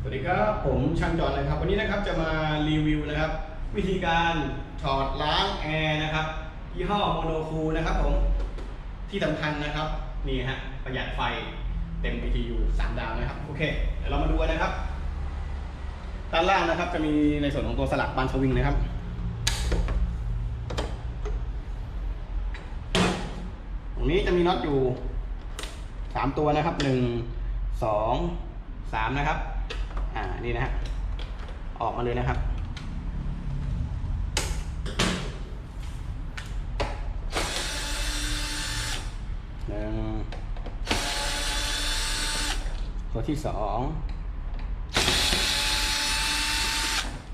สวัสดีครับผมช่างจอนนะครับ วันนี้นะครับจะมารีวิวนะครับ วิธีการถอดล้างแอร์นะครับยี่ห้อโมโนคูลนะครับผมที่สำคัญนะครับนี่ฮะประหยัดไฟเต็ม BTU 3 ดาวนะครับโอเคเดี๋ยวเรามาดูกันนะครับด้านล่างนะครับจะมีในส่วนของตัวสลักบานสวิงนะครับตรงนี้จะมีน็อตอยู่สามตัวนะครับหนึ่งสองสามนะครับ อ่านี่นะฮะออกมาเลยนะครับ หนึ่ง ตัวที่สอง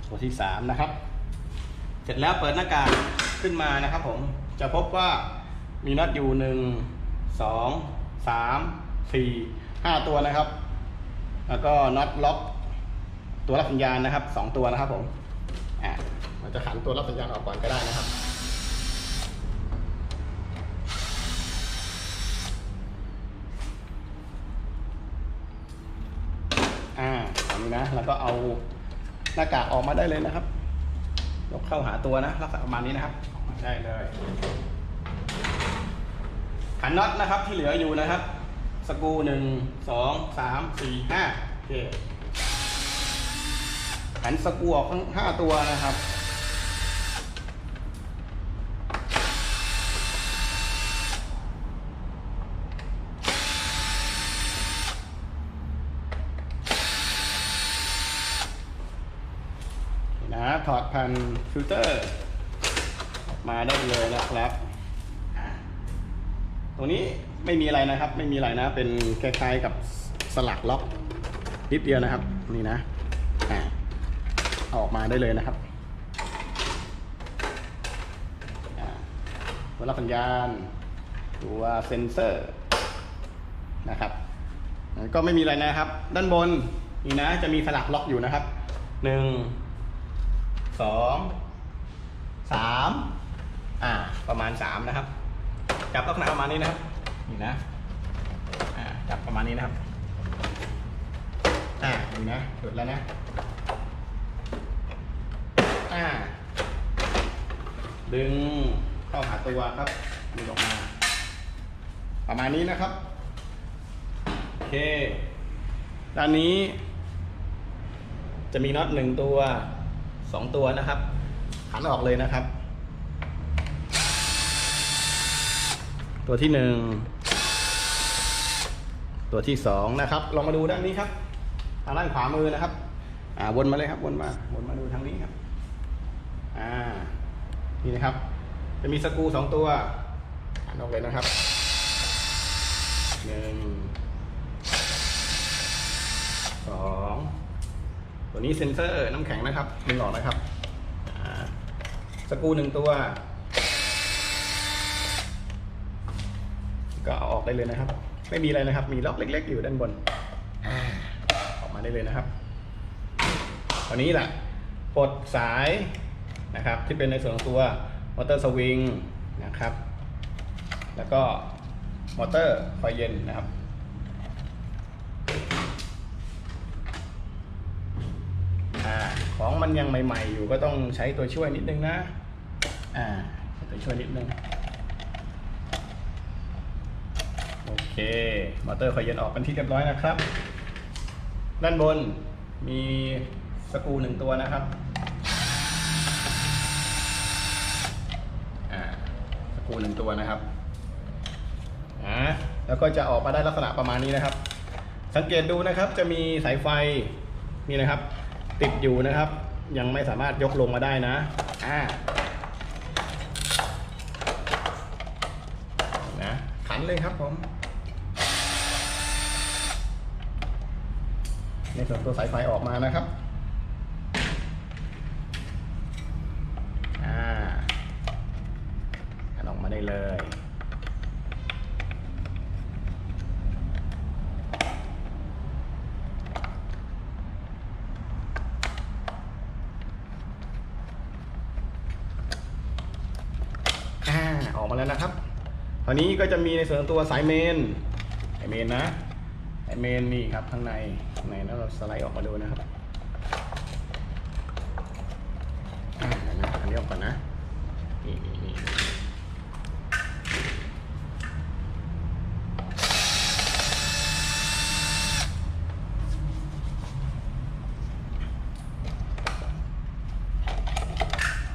ตัวที่สามนะครับ เสร็จแล้วเปิดหน้ากากขึ้นมานะครับผม จะพบว่ามีน็อตอยู่หนึ่ง สอง สาม สี่ ห้าตัวนะครับ แล้วก็น็อตล็อก ตัวรับสัญญาณนะครับสองตัวนะครับผมอ่าเราจะขันตัวรับสัญญาณออกก่อนก็ได้นะครับ อ่าอันนี้นะ แล้วก็เอาหน้ากากออกมาได้เลยนะครับ ยกเข้าหาตัวนะลักษณะประมาณนี้นะครับออกมาได้เลยขันน็อตนะครับที่เหลืออยู่นะครับ สกรูหนึ่งสองสามสี่ห้าโอเค ขันสกรูออกทั้งห้าตัวนะครับ นะถอดแผ่นฟิลเตอร์อมาได้เลยนะครับ ตรงนี้ไม่มีอะไรนะครับ ไม่มีอะไรนะ เป็นคล้ายๆกับสลักล็อกนิดเดียวนะครับ นี่นะ อาออกมาได้เลยนะครับตัวรับสัญญาณ ตัวเซ็นเซอร์นะครับ ก็ไม่มีอะไรนะครับ ด้านบนนี่นะจะมีสลักล็อกอยู่นะครับหนึ่งสองสามอ่าประมาณสามนะครับ จับลักษณะประมาณนี้นะครับนี่นะอ่าจับประมาณนี้นะครับอ่านี่นะหลุดแล้วนะ อ่า ดึงเข้าหาตัวครับดึงออกมา ประมาณนี้นะครับ โอเค ด้านนี้ จะมีน็อตหนึ่งตัวสองตัวนะครับ ขันออกเลยนะครับ ตัวที่หนึ่งตัวที่สองนะครับ ลองมาดูด้านนี้ครับ ทางด้านขวามือนะครับ อ่าวนมาเลยครับ วนมา วนมาดูทางนี้ครับ อ่านี่นะครับ จะมีสกูสองตัวขันออกเลยนะครับหนึ่งสองตัวนี้เซ็นเซอร์น้ำแข็งนะครับดึงออกนะครับอ่าสกูหนึ่งตัว ก็เอาออกได้เลยนะครับ ไม่มีอะไรนะครับ มีล็อกเล็ก ๆ อยู่ด้านบนอ่าออกมาได้เลยนะครับตอนนี้แหละปลดสาย นะครับ ที่เป็นในส่วนของตัวมอเตอร์สวิงนะครับ แล้วก็มอเตอร์ไฟเย็นนะครับอของมันยังใหม่ ๆ อยู่ก็ต้องใช้ตัวช่วยนิดนึงนะอ่าตัวช่วยนิดนึงโอเคมอเตอร์ไฟเย็นออกเป็นที่เรียบร้อยนะครับ ด้านบนมีสกรูหนึ่งตัวนะครับ อ่า สกรูหนึ่งตัวนะครับอ่าแล้วก็จะออกมาได้ลักษณะประมาณนี้นะครับ สังเกตดูนะครับจะมีสายไฟนี่นะครับ ติดอยู่นะครับ ยังไม่สามารถยกลงมาได้นะอ่านะขันเลยครับผมในส่วนตัวสายไฟออกมานะครับ อ่าขันออกมาได้เลย ออกมาแล้วนะครับคราวนี้ก็จะมีในส่วนตัวสายเมนสายเมนนะไอเมนนี่ครับข้างในข้างในแล้วเราสไลด์ออกมาดูนะครับอ่าเดี๋ยวนะอันนี้ออกก่อนนะนี่นี่นี่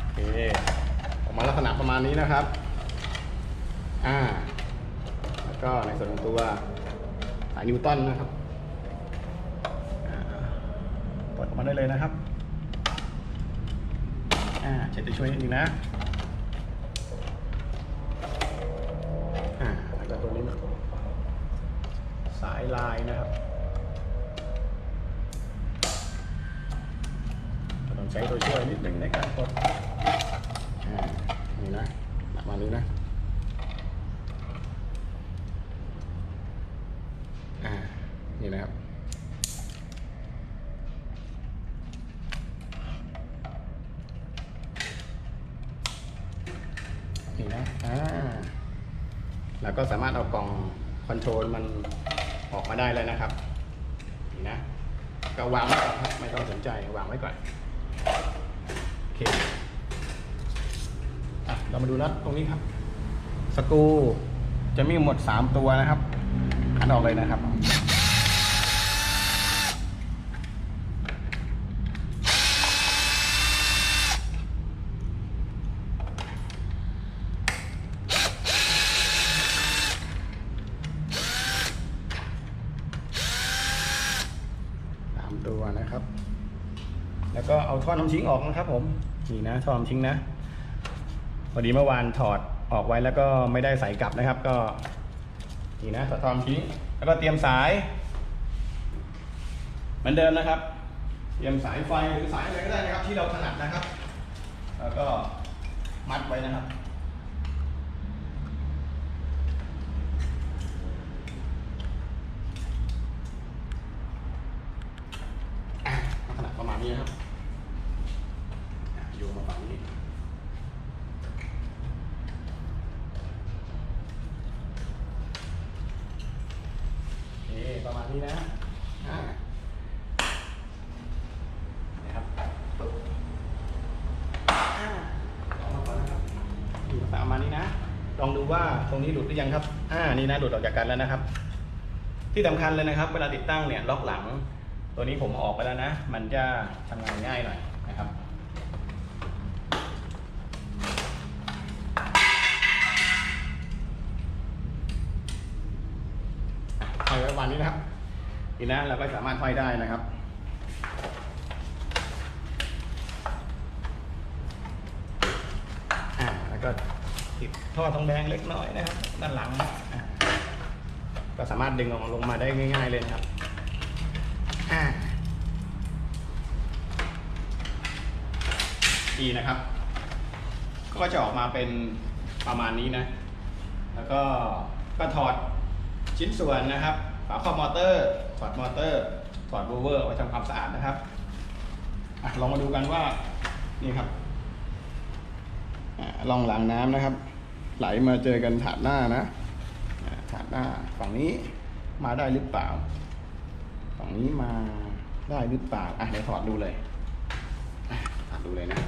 โอเคออกมาลักษณะประมาณนี้นะครับ อ่า แล้วก็ในส่วนของตัวสาย นิวตันนะครับเปิดออกมาได้เลยนะครับอ่าเช็ดตัวช่วยนิดนึงนะอ่าแล้วก็ตัวนี้นะสายลายนะครับต้องใช้ตัวช่วยนิดนึงในการกดอ่านี่นะประมาณนี้นะ อ่า นี่นะครับ นี่นะ อ่า แล้วก็สามารถเอากล่องคอนโทรลมันออกมาได้เลยนะครับนี่นะก็วางไว้ก่อนครับไม่ต้องสนใจวางไว้ก่อนโอเคอะเรามาดูน็อตตรงนี้ครับ สกูจะมีหมด 3 ตัวนะครับอันออกเลยนะครับ สามตัวนะครับ แล้วก็เอา ท่อน้ำชิ้งออกนะครับผมนี่นะทอน้ำชิ้งนะพอดีเมื่อวานถอดออกไว้แล้วก็ไม่ได้ใส่กลับนะครับ ก็นี่นะถอดทอมทิ้งแล้วก็เตรียมสาย เหมือนเดิมนะครับ เตรียมสายไฟหรือสายอะไรก็ได้นะครับ ที่เราถนัดนะครับ แล้วก็มัดไว้นะครับ ลองดูว่าตรงนี้หลุดหรือยังครับ อ่า นี่นะหลุดออกจากกันแล้วนะครับ ที่สำคัญเลยนะครับ เวลาติดตั้งเนี่ยล็อกหลัง ตัวนี้ผมออกไปแล้วนะ มันจะทำงานง่ายหน่อยนะครับ ห้อยไว้ประมาณนี้นะครับ นี่นะเราก็สามารถห้อยได้นะครับ อ่า แล้วก็ ติดท่อทองแดงเล็กน้อยนะครับ ด้านหลังก็สามารถดึงออกมาลงมาได้ง่าย ๆเลยนะครับดีนะครับ ก็จะออกมาเป็นประมาณนี้นะ แล้วก็ก็ถอดชิ้นส่วนนะครับฝาครอบมอเตอร์ถอดมอเตอร์ถอดบูเวอร์ไว้ทำความสะอาดนะครับอลองมาดูกันว่านี่ครับอะลองหลังน้ำนะครับ ไหลมาเจอกันถาดหน้านะถาดหน้าฝั่งนี้มาได้หรือเปล่า ฝั่งนี้มาได้หรือเปล่าอะเดี๋ยวถอดดูเลยถอดดูเลยนะ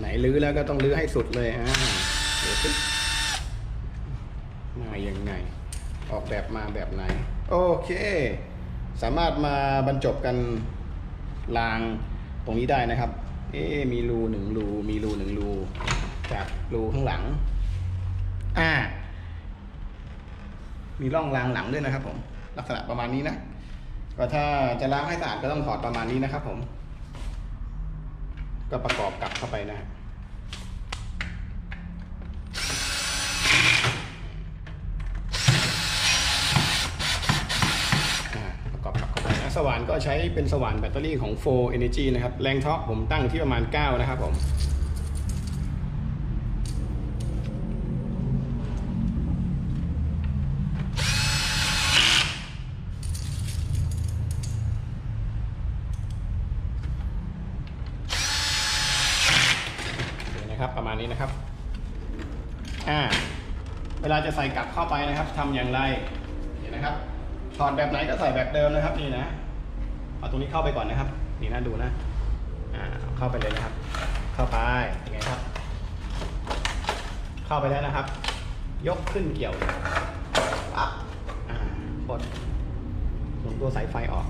ไหนๆลื้อแล้วก็ต้องลื้อให้สุดเลยอ่าเดี๋ยวขึ้นมายังไง ออกแบบมาแบบไหน โอเค สามารถมาบรรจบกันรางตรงนี้ได้นะครับ เอ๊มีรูหนึ่งรูมีรูหนึ่งรูจากรูข้างหลัง อ่า มีร่องรางหลังด้วยนะครับ ผม ลักษณะประมาณนี้นะก็ถ้าจะล้างให้สะอาดก็ต้องถอดประมาณนี้นะครับ ผม ก็ประกอบกลับเข้าไปนะ อ่าประกอบกลับเข้าไปนะส ว่านก็ใช้เป็นสว่านแบตเตอรี่ของ4 Energy นะครับ แรงท็อผมตั้งที่ประมาณ 9 นะครับผมนะครับประมาณนี้นะครับอ่าเวลาจะใส่กลับเข้าไปนะครับทำอย่างไรเห็นนะครับถอดแบบไหนก็ใส่แบบเดิมนะครับนี่นะ ตรงนี้เข้าไปก่อนนะครับ นี่นะดูนะอ่าเข้าไปเลยนะครับ เข้าไปยังไงครับ เข้าไปแล้วนะครับ ยกขึ้นเกี่ยวปั๊บอ่ากดลงตัวสายไฟออก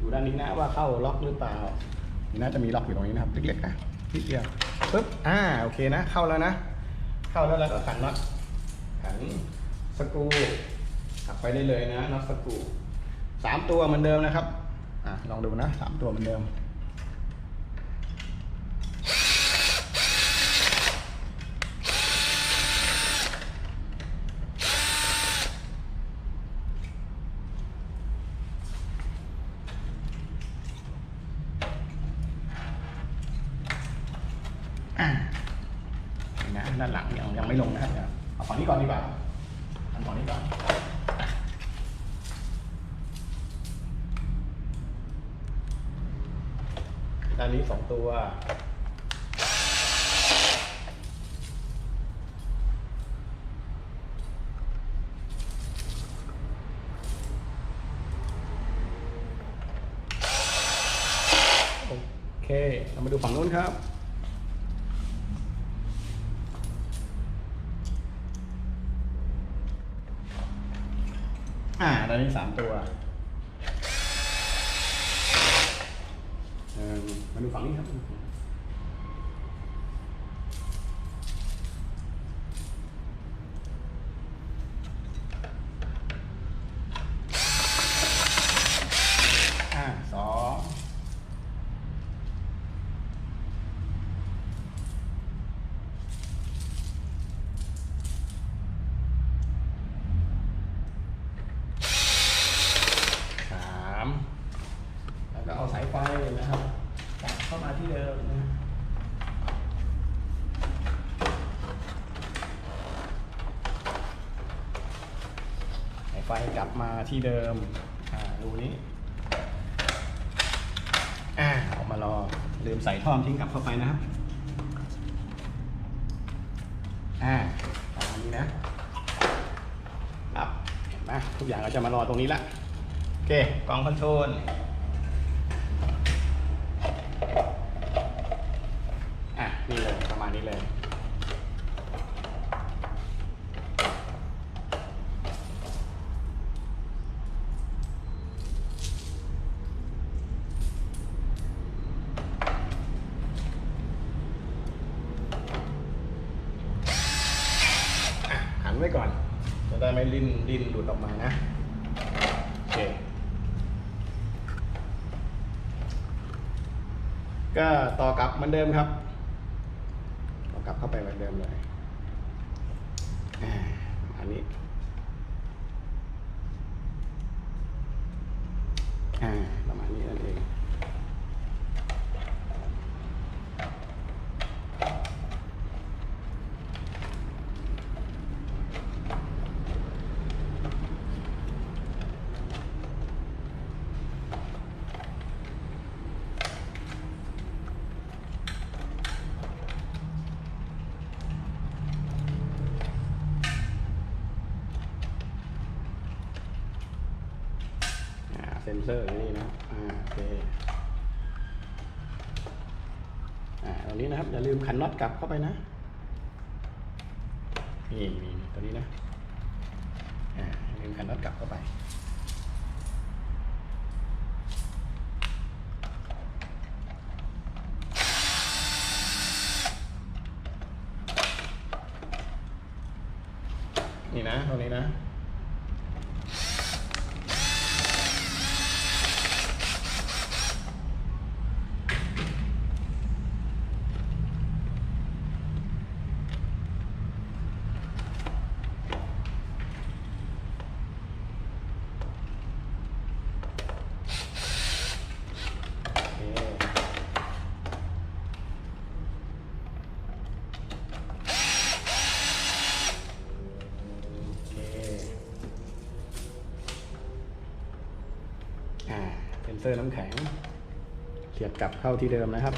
ดูด้านนี้นะว่าเข้าล็อกหรือเปล่า นี่น่าจะมีล็อกอยู่ตรงนี้นะครับเล็กๆนะ นิดเดียวปึ๊บอ่าโอเคนะ เข้าแล้วนะ เข้าแล้วแล้วก็ขันน็อตขันสกรูขับไปได้เลยนะน็อตสกรูสามตัวเหมือนเดิมนะครับอ่าลองดูนะสามตัวเหมือนเดิม อ่านี่นะด้านหลังยังยังไม่ลงนะครับเดี๋ยวเอาฝั่งนี้ก่อนดีกว่าอันฝั่งนี้ก่อนด้านนี้ สองตัว โอเค เรามาดูฝั่งนู้นครับอ่าตอนนี้สามตัวเอิ่ มมาดูฝั่งนี้ครับ อ่าสองสามแล้วก็เอาสายไฟนะครับจับเข้ามาที่เดิมนะสายไฟ กลับมาที่เดิมอ่ารูนี้อ่าออกมารอลืมใส่ท่อมทิ้งกลับเข้าไปนะครับอ่าตระมนี้นะครับเห็นไหมทุกอย่างเราจะมารอตรงนี้ละโอเคกล่องคอนโทรลอะนี่เลยประมาณนี้เลย อะหันไว้ก่อน ได้ลิ่นลิ่นหลุดออกมานะ โอเค ก็ต่อกลับเหมือนเดิมครับ ต่อกลับเข้าไปเหมือนเดิมเลยอ่าอันนี้ อ่าประมาณนี้นั่นเอง อ่าเซ นเซอร์นี่นะอ่าโอเคอ่าตรงนี้นะครับอย่าลืมขันน็อตกลับเข้าไปนะนี่นี่ตัวนี้นะอย่าลืมขันน็อตกลับเข้าไปนี่นะตรงนี้นะ ซอร์น้ำแข็ง เสียบกลับเข้าที่เดิมนะครับ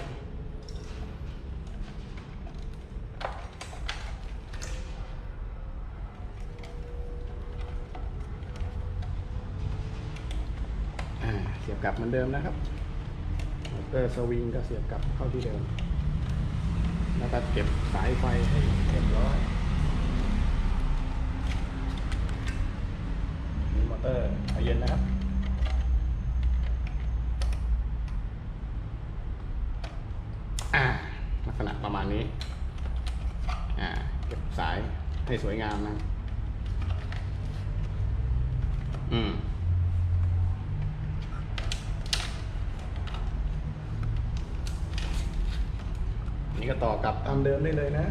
เสียบกลับเหมือนเดิมนะครับมอเตอร์สวิงก็เสียบกลับเข้าที่เดิม แล้วก็เก็บสายไฟให้เรียบร้อยนี่มอเตอร์เย็นนะครับ อ่า ลักษณะประมาณนี้ อ่าเก็บสายให้สวยงามนะ อืมนี่ก็ต่อกับตามเดิมได้เลยนะ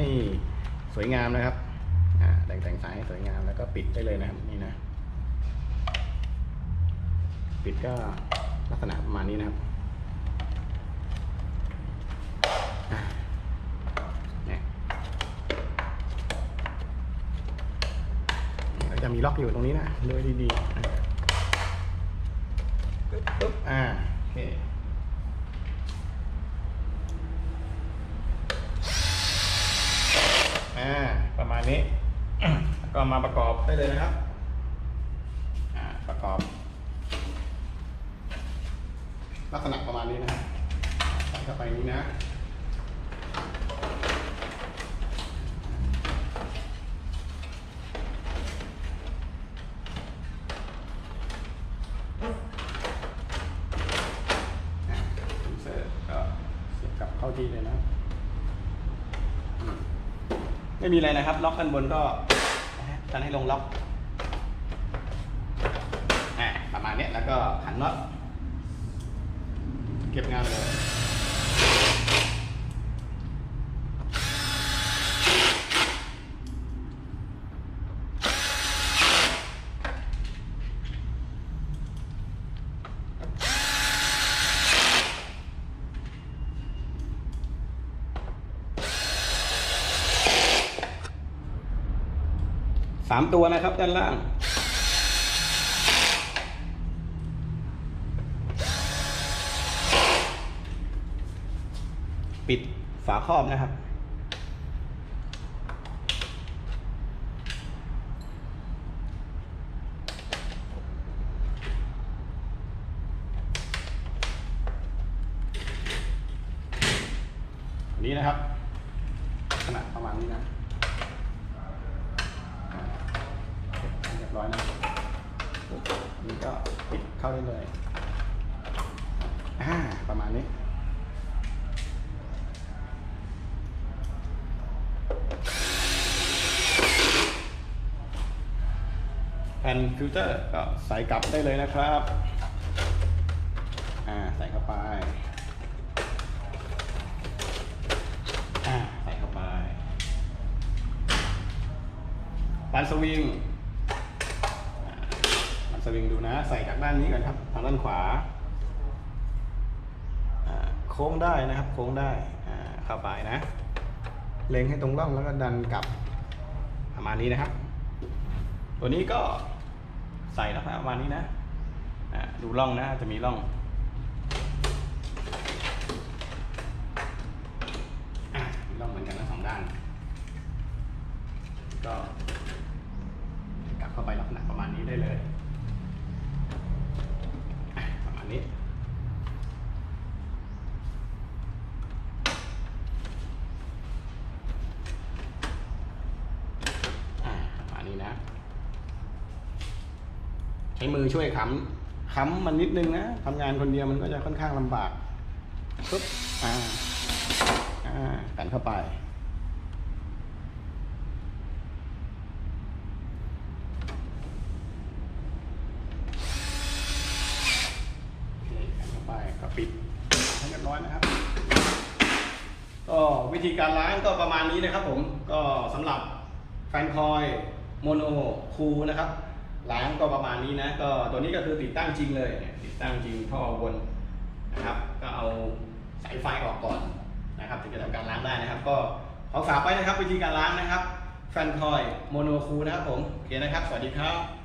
ให้สวยงามนะครับแต่งแต่งสายให้สวยงามแล้วก็ปิดได้เลยนะครับนี่นะ ปิดก็ลักษณะประมาณนี้นะครับจะมีล็อกอยู่ตรงนี้นะเลยดีๆปึ๊บอ่าโอเค อ่าประมาณนี้แล้วก็มาประกอบได้เลยนะครับอ่าประกอบ ลักษณะประมาณนี้นะครับใส่เข้าไปนี้นะ ม่มีอะไรนะครับ ล็อกด้านบนก็จะให้ลงล็อกประมาณนี้แล้วก็ขันน็อตเก็บงานเลย สามตัวนะครับด้านล่าง ปิดฝาครอบนะครับ อันนี้นะครับ ขนาดประมาณนี้นะอ่าเร้อยนะนี่ก็ปิดเข้าได้เลยอ่าประมาณนี้แผ่นฟิลเตอร์ก็ใส่กลับได้เลยนะครับ อ่า ใส่เข้าไป อ่า ใส่เข้าไปบันสวิง งดูนะ ใส่จากด้านนี้ก่อนครับ ทางด้านขวาโค้งได้นะครับ โค้งได้เข้าไปนะ เล็งให้ตรงร่องแล้วก็ดันกลับประมาณนี้นะครับ ตัวนี้ก็ใส่แล้วประมาณนี้นะดูร่องนะจะมีร่อง อะมีร่องเหมือนกันทั้งสองด้าน ก็กลับเข้าไปลักษณะประมาณนี้ได้เลยอะประมาณนี้ อะประมาณนี้นะ ใช้ มือช่วยค้ำค้ำมันนิดนึงนะทำงานคนเดียวมันก็จะค่อนข้างลำบากปุ๊บอ่าอ่ากันเข้าไปโอเคกันเข้าไปก็ปิดให้เรียบร้อยนะครับ ก็วิธีการล้างก็ประมาณนี้นะครับผมก็สำหรับแฟนคอยโมโนคูนะครับ ล้างก็ประมาณนี้นะ ก็ตัวนี้ก็คือติดตั้งจริงเลยติดตั้งจริงท่อวนนะครับ ก็เอาสายไฟออกก่อนนะครับถึงจะทำการล้างได้นะครับ ก็ขอฝากไว้นะครับวิธีการล้างนะครับแฟนทอยโมโนคูนะครับผมโอเคนะครับ สวัสดีครับ